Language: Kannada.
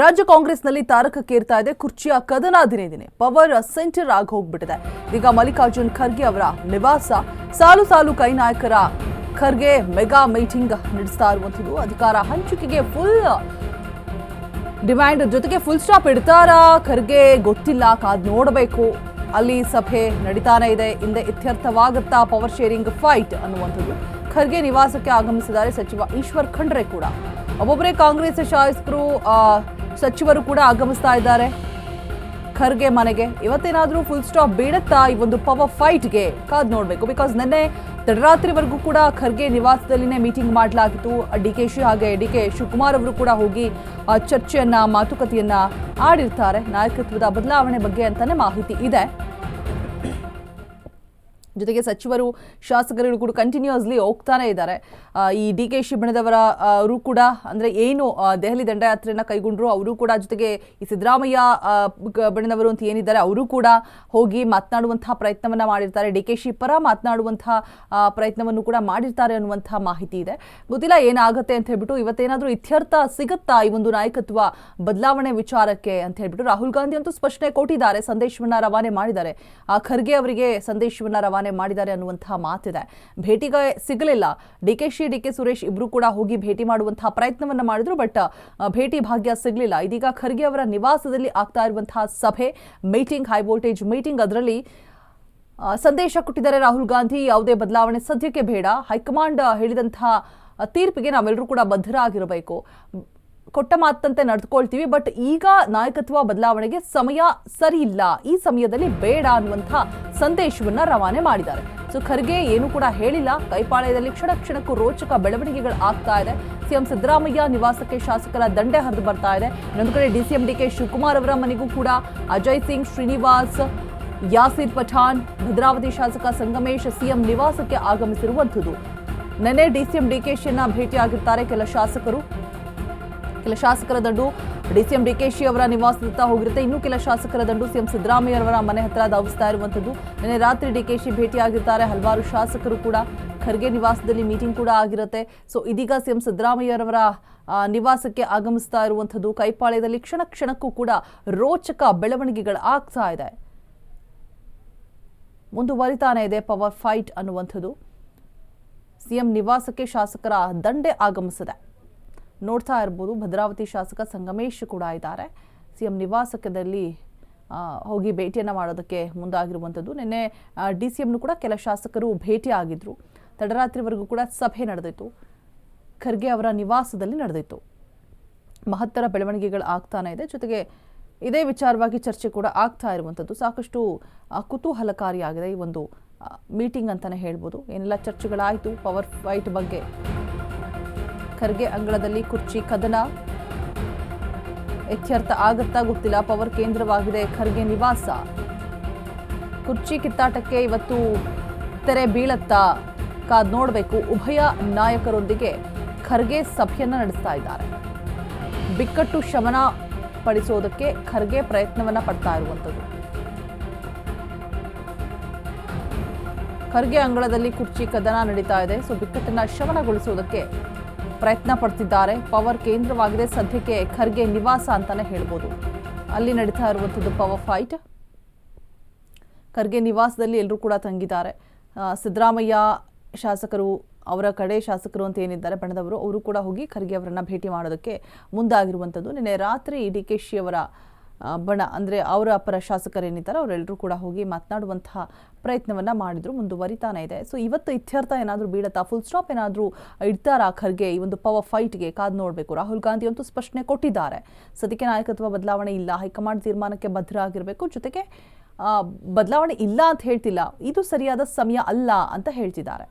ರಾಜ್ಯ ಕಾಂಗ್ರೆಸ್ನಲ್ಲಿ ತಾರಕಕ್ಕೇರ್ತಾ ಇದೆ. ಕುರ್ಚಿಯ ಕದನ ದಿನೇ ದಿನೇ ಪವರ್ ಸೆಂಟರ್ ಆಗಿ ಹೋಗ್ಬಿಟ್ಟಿದೆ. ಈಗ ಮಲ್ಲಿಕಾರ್ಜುನ್ ಖರ್ಗೆ ಅವರ ನಿವಾಸ ಸಾಲು ಸಾಲು ಕೈ ನಾಯಕರ ಖರ್ಗೆ ಮೆಗಾ ಮೀಟಿಂಗ್ ನಡೆಸ್ತಾ ಇರುವಂಥದ್ದು. ಅಧಿಕಾರ ಹಂಚಿಕೆಗೆ ಫುಲ್ ಡಿಮ್ಯಾಂಡ್ ಜೊತೆಗೆ ಫುಲ್ ಸ್ಟಾಪ್ ಇಡ್ತಾರಾ? ಖರ್ಗೆ ಗೊತ್ತಿಲ್ಲ, ಕಾದ್ ನೋಡಬೇಕು. ಅಲ್ಲಿ ಸಭೆ ನಡೀತಾನೆ ಇದೆ. ಹಿಂದೆ ಇತ್ಯರ್ಥವಾಗುತ್ತಾ ಪವರ್ ಶೇರಿಂಗ್ ಫೈಟ್ ಅನ್ನುವಂಥದ್ದು. ಖರ್ಗೆ ನಿವಾಸಕ್ಕೆ ಆಗಮಿಸಿದ್ದಾರೆ ಸಚಿವ ಈಶ್ವರ್ ಖಂಡ್ರೆ ಕೂಡ. ಒಬ್ಬೊಬ್ಬರೇ ಕಾಂಗ್ರೆಸ್ ಶಾಸಕರು ಸಚಿವರು ಕೂಡ ಆಗಮಿಸ್ತಾ ಇದ್ದಾರೆ. ಖರ್ಗೆ ಮನೆಗೆ ಇವತ್ತೇನಾದರೂ ಫುಲ್ ಸ್ಟಾಪ್ ಬೀಳುತ್ತಾ? ಈ ಒಂದು ಪವರ್ ಫೈಟ್ಗೆ ಕಾದ್ ನೋಡಬೇಕು. ಬಿಕಾಸ್ ನಿನ್ನೆ ತಡರಾತ್ರಿವರೆಗೂ ಕೂಡ ಖರ್ಗೆ ನಿವಾಸದಲ್ಲಿನೇ ಮೀಟಿಂಗ್ ಮಾಡಲಾಗಿತ್ತು. ಡಿ ಕೆ ಶಿ ಹಾಗೆ ಡಿ ಕೆ ಶಿವಕುಮಾರ್ ಅವರು ಕೂಡ ಹೋಗಿ ಚರ್ಚೆಯನ್ನ, ಮಾತುಕತೆಯನ್ನ ಆಡಿರ್ತಾರೆ. ನಾಯಕತ್ವದ ಬದಲಾವಣೆ ಬಗ್ಗೆ ಅಂತಲೇ ಮಾಹಿತಿ ಇದೆ. ಜೊತೆಗೆ ಸಚಿವರು ಶಾಸಕರು ಕೂಡ ಕಂಟಿನ್ಯೂಸ್ಲಿ ಹೋಗ್ತಾನೆ ಇದ್ದಾರೆ. ಈ ಡಿ ಕೆ ಅವರು ಕೂಡ ಅಂದ್ರೆ ಏನು ದೆಹಲಿ ದಂಡಯಾತ್ರೆಯನ್ನು ಕೈಗೊಂಡ್ರು, ಅವರು ಕೂಡ ಜೊತೆಗೆ ಈ ಸಿದ್ದರಾಮಯ್ಯ ಬಣ್ಣದವರು ಅಂತ ಏನಿದ್ದಾರೆ, ಅವರು ಕೂಡ ಹೋಗಿ ಮಾತನಾಡುವಂತಹ ಪ್ರಯತ್ನವನ್ನ ಮಾಡಿರ್ತಾರೆ. ಡಿ ಕೆ ಶಿ ಪರ ಮಾತನಾಡುವಂತಹ ಪ್ರಯತ್ನವನ್ನು ಕೂಡ ಮಾಡಿರ್ತಾರೆ ಅನ್ನುವಂಥ ಮಾಹಿತಿ ಇದೆ. ಗೊತ್ತಿಲ್ಲ ಏನಾಗುತ್ತೆ ಅಂತ ಹೇಳ್ಬಿಟ್ಟು ಇವತ್ತೇನಾದರೂ ಇತ್ಯರ್ಥ ಸಿಗುತ್ತಾ ಈ ಒಂದು ನಾಯಕತ್ವ ಬದಲಾವಣೆ ವಿಚಾರಕ್ಕೆ ಅಂತ ಹೇಳ್ಬಿಟ್ಟು ರಾಹುಲ್ ಗಾಂಧಿ ಅಂತೂ ಸ್ಪಷ್ಟನೆ ಕೊಟ್ಟಿದ್ದಾರೆ. ಸಂದೇಶವನ್ನ ರವಾನೆ ಮಾಡಿದ್ದಾರೆ. ಆ ಖರ್ಗೆ ಅವರಿಗೆ ಸಂದೇಶವನ್ನ ರವಾನೆ ಮಾಡಿದ್ದಾರೆ ಅನ್ನುವಂತಹ ಮಾತಿದೆ. ಭೇಟಿಗೆ ಸಿಗಲಿಲ್ಲ. D K Shi, D K Suresh ಇಬ್ರು ಕೂಡ ಹೋಗಿ ಭೇಟಿ ಮಾಡುವಂತಹ ಪ್ರಯತ್ನವನ್ನ ಮಾಡಿದ್ರು, ಬಟ್ ಭೇಟಿ ಭಾಗ್ಯ ಸಿಗಲಿಲ್ಲ. ಇದೀಗ ಖರ್ಗೆ ಅವರ ನಿವಾಸದಲ್ಲಿ ಆಗ್ತಾ ಇರುವಂತಹ ಸಭೆ, ಮೀಟಿಂಗ್, ಹೈ ವೋಲ್ಟೇಜ್ ಮೀಟಿಂಗ್ ಅದರಲ್ಲಿ ಸಂದೇಶ ಕೊಟ್ಟಿದ್ದಾರೆ ರಾಹುಲ್ ಗಾಂಧಿ. ಯಾವುದೇ ಬದಲಾವಣೆ ಸದ್ಯಕ್ಕೆ ಬೇಡ. ಹೈಕಮಾಂಡ್ ಹೇಳಿದಂತಹ ತೀರ್ಪಿಗೆ ನಾವೆಲ್ಲರೂ ಕೂಡ ಬದ್ಧರಾಗಿರಬೇಕು. ಕೊಟ್ಟ ಮಾತಂತೆ ನಡೆದುಕೊಳ್ತೀವಿ ಬಟ್ ಈಗ ನಾಯಕತ್ವ ಬದಲಾವಣೆಗೆ ಸಮಯ ಸರಿ ಇಲ್ಲ ಈ ಸಮಯದಲ್ಲಿ ಬೇಡ ಅನ್ನುವಂತಹ ಸಂದೇಶವನ್ನ ರವಾನೆ ಮಾಡಿದ್ದಾರೆ. ಸೊ, ಖರ್ಗೆ ಏನು ಕೂಡ ಹೇಳಿಲ್ಲ. ಕೈಪಾಳ್ಯದಲ್ಲಿ ಕ್ಷಣ ಕ್ಷಣಕ್ಕೂ ರೋಚಕ ಬೆಳವಣಿಗೆಗಳು ಆಗ್ತಾ ಇದೆ. ಸಿಎಂ ಸಿದ್ದರಾಮಯ್ಯ ನಿವಾಸಕ್ಕೆ ಶಾಸಕರ ದಂಡೆ ಹರಿದು ಬರ್ತಾ ಇದೆ. ಇನ್ನೊಂದು ಕಡೆ ಡಿಸಿಎಂ ಡಿ ಕೆ ಶಿವಕುಮಾರ್ ಅವರ ಮನೆಗೂ ಕೂಡ ಅಜಯ್ ಸಿಂಗ್, ಶ್ರೀನಿವಾಸ್, ಯಾಸಿರ್ ಪಠಾಣ್, ಭದ್ರಾವತಿ ಶಾಸಕ ಸಂಗಮೇಶ್ ಸಿಎಂ ನಿವಾಸಕ್ಕೆ ಆಗಮಿಸಿರುವಂಥದ್ದು. ನೆನೆ ಡಿಸಿಎಂ ಡಿಕೆಶಿಯನ್ನ ಭೇಟಿಯಾಗಿರ್ತಾರೆ ಕೆಲ ಶಾಸಕರು. ಕೆಲ ಶಾಸಕರ ದಂಡು. ಡಿಸಿಎಂ ಡಿಕೆಶಿ ಅವರ ನಿವಾಸದತ್ತ ಹೋಗಿರುತ್ತೆ. ಇನ್ನು ಕೆಲ ಶಾಸಕರ ದಂಡು. ಸಿಎಂ ಸಿದ್ದರಾಮಯ್ಯ ಅವರ ಮನೆ ಹತ್ರ ಧಾವಿಸ್ತಾ ಇರುವಂಥದ್ದು. ನಿನ್ನೆ ರಾತ್ರಿ ಡಿಕೆಶಿ ಭೇಟಿಯಾಗಿರ್ತಾರೆ. ಹಲವಾರು ಶಾಸಕರು ಕೂಡ ಖರ್ಗೆ ನಿವಾಸದಲ್ಲಿ ಮೀಟಿಂಗ್ ಕೂಡ ಆಗಿರುತ್ತೆ. ಸೊ ಇದೀಗ ಸಿಎಂ ಸಿದ್ದರಾಮಯ್ಯರವರ ನಿವಾಸಕ್ಕೆ ಆಗಮಿಸ್ತಾ ಇರುವಂಥದ್ದು. ಕೈಪಾಳ್ಯದಲ್ಲಿ ಕ್ಷಣ ಕ್ಷಣಕ್ಕೂ ಕೂಡ ರೋಚಕ ಬೆಳವಣಿಗೆಗಳು ಆಗ್ತಾ ಇದೆ. ಮುಂದುವರಿತಾನೆ ಇದೆ ಪವರ್ ಫೈಟ್ ಅನ್ನುವಂಥದ್ದು. ಸಿಎಂ ನಿವಾಸಕ್ಕೆ ಶಾಸಕರ ದಂಡೆ ಆಗಮಿಸಿದೆ. ನೋಡ್ತಾ ಇರ್ಬೋದು. ಭದ್ರಾವತಿ ಶಾಸಕ ಸಂಗಮೇಶ್ ಕೂಡ ಇದ್ದಾರೆ. ಸಿಎಂ ನಿವಾಸಕದಲ್ಲಿ ಹೋಗಿ ಭೇಟಿಯನ್ನು ಮಾಡೋದಕ್ಕೆ ಮುಂದಾಗಿರುವಂಥದ್ದು ನಿನ್ನೆ ಡಿ ಸಿ ಕೂಡ ಕೆಲ ಶಾಸಕರು ಭೇಟಿ ಆಗಿದ್ದರು ತಡರಾತ್ರಿವರೆಗೂ ಕೂಡ ಸಭೆ ನಡೆದಿತ್ತು. ಖರ್ಗೆ ಅವರ ನಿವಾಸದಲ್ಲಿ ನಡೆದಿತ್ತು. ಮಹತ್ತರ ಬೆಳವಣಿಗೆಗಳು ಆಗ್ತಾನೆ ಇದೆ. ಜೊತೆಗೆ ಇದೇ ವಿಚಾರವಾಗಿ ಚರ್ಚೆ ಕೂಡ ಆಗ್ತಾ ಇರುವಂಥದ್ದು ಸಾಕಷ್ಟು ಕುತೂಹಲಕಾರಿಯಾಗಿದೆ ಈ ಒಂದು ಮೀಟಿಂಗ್ ಅಂತಲೇ ಹೇಳ್ಬೋದು. ಏನೆಲ್ಲ ಚರ್ಚೆಗಳಾಯಿತು? ಪವರ್ ಫೈಟ್ ಬಗ್ಗೆ. ಖರ್ಗೆ ಅಂಗಳದಲ್ಲಿ ಕುರ್ಚಿ ಕದನ ಇತ್ಯರ್ಥ ಆಗತ್ತಾ ಗೊತ್ತಿಲ್ಲ. ಪವರ್ ಕೇಂದ್ರವಾಗಿದೆ ಖರ್ಗೆ ನಿವಾಸ. ಕುರ್ಚಿ ಕಿತ್ತಾಟಕ್ಕೆ ಇವತ್ತು ತೆರೆ ಬೀಳತ್ತಾ. ಕಾದ್ ನೋಡಬೇಕು. ಉಭಯ ನಾಯಕರೊಂದಿಗೆ ಖರ್ಗೆ ಸಭೆಯನ್ನ ನಡೆಸ್ತಾ ಇದ್ದಾರೆ. ಬಿಕ್ಕಟ್ಟು ಶಮನ ಪಡಿಸೋದಕ್ಕೆ ಖರ್ಗೆ ಪ್ರಯತ್ನವನ್ನ ಪಡ್ತಾ ಇರುವಂಥದ್ದು. ಖರ್ಗೆ ಅಂಗಳದಲ್ಲಿ ಕುರ್ಚಿ ಕದನ ನಡೀತಾ ಇದೆ. ಸೊ ಬಿಕ್ಕಟ್ಟನ್ನ ಶಮನಗೊಳಿಸುವುದಕ್ಕೆ ಪ್ರಯತ್ನ ಪಡ್ತಿದ್ದಾರೆ. ಪವರ್ ಕೇಂದ್ರವಾಗಿದೆ. ಸದ್ಯಕ್ಕೆ ಖರ್ಗೆ ನಿವಾಸ ಅಂತಾನೆ ಹೇಳ್ಬೋದು. ಅಲ್ಲಿ ನಡೀತಾ ಇರುವಂಥದ್ದು ಪವರ್ ಫೈಟ್. ಖರ್ಗೆ ನಿವಾಸದಲ್ಲಿ ಎಲ್ಲರೂ ಕೂಡ ತಂಗಿದ್ದಾರೆ. ಸಿದ್ದರಾಮಯ್ಯ ಶಾಸಕರು, ಅವರ ಕಡೆ ಶಾಸಕರು ಅಂತ ಏನಿದ್ದಾರೆ, ಬಣದವರು, ಅವರು ಕೂಡ ಹೋಗಿ ಖರ್ಗೆ ಅವರನ್ನು ಭೇಟಿ ಮಾಡೋದಕ್ಕೆ ಮುಂದಾಗಿರುವಂಥದ್ದು. ನಿನ್ನೆ ರಾತ್ರಿ ಡಿ ಕೆ ಶಿ ಅವರ ಬಣ ಅಂದರೆ ಅವರ ಪರ ಶಾಸಕರೇನಿದ್ದಾರೆ ಅವರೆಲ್ಲರೂ ಕೂಡ ಹೋಗಿ ಮಾತನಾಡುವಂತಹ ಪ್ರಯತ್ನವನ್ನು ಮಾಡಿದ್ರು, ಮುಂದುವರಿತಾನೆ ಇದೆ. ಸೊ ಇವತ್ತು ಇತ್ಯರ್ಥ ಏನಾದರೂ ಬೀಳತ್ತಾ? ಫುಲ್ ಸ್ಟಾಪ್ ಏನಾದರೂ ಇಡ್ತಾರಾ ಖರ್ಗೆ ಈ ಒಂದು ಪವರ್ ಫೈಟ್ಗೆ ಕಾದು ನೋಡಬೇಕು. ರಾಹುಲ್ ಗಾಂಧಿ ಅಂತೂ ಸ್ಪಷ್ಟನೆ ಕೊಟ್ಟಿದ್ದಾರೆ. ಸದ್ಯಕ್ಕೆ ನಾಯಕತ್ವ ಬದಲಾವಣೆ ಇಲ್ಲ, ಹೈಕಮಾಂಡ್ ತೀರ್ಮಾನಕ್ಕೆ ಬದ್ಧರಾಗಿರಬೇಕು, ಜೊತೆಗೆ ಬದಲಾವಣೆ ಇಲ್ಲ ಅಂತ ಹೇಳ್ತಿಲ್ಲ. ಇದು ಸರಿಯಾದ ಸಮಯ ಅಲ್ಲ ಅಂತ ಹೇಳ್ತಿದ್ದಾರೆ.